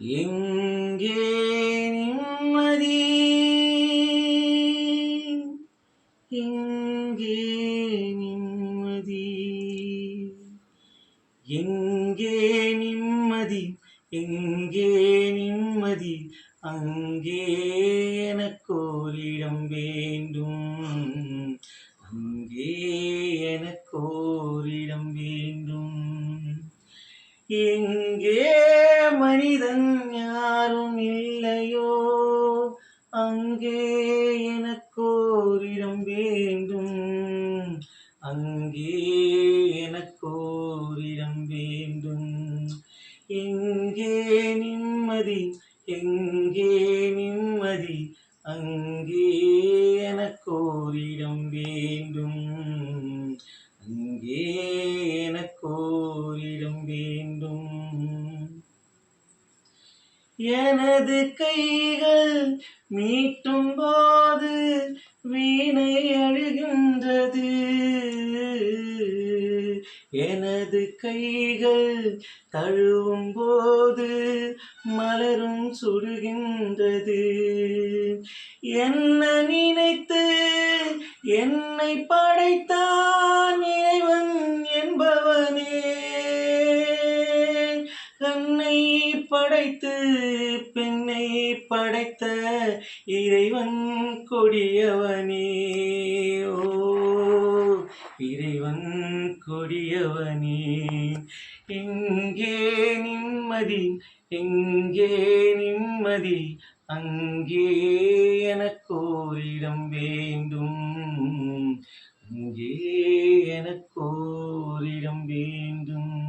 எங்கே நிம்மதி எங்கே நிம்மதி எங்கே நிம்மதி எங்கே நிம்மதி அங்கே எனக்கோரிடம் வேண்டும் அங்கே எனக்கோரிடம் வேண்டும் எங்கே மனிதன் அங்கே எனக்கோரிடம் வேண்டும் அங்கே எனக்கோரிடம் வேண்டும் எங்கே நிம்மதி எங்கே நிம்மதி அங்கே எனக்கோரிடம் வேண்டும் அங்கே எனது கைகள் மீட்டும் போது வீணை அழுகின்றது. எனது கைகள் தழுவும் போது மலரும் சுடுகின்றது என்ன நினைத்து என்னை படைத்தான் இறைவன் என்பவனே. படைத்து பெண்ணை படைத்த இறைவன் கொடியவனே. ஓ இறைவன் கொடியவனே. எங்கே நிம்மதி எங்கே நிம்மதி அங்கே எனக்கோரிடம் வேண்டும். அங்கே எனக்கோரிடம் வேண்டும்.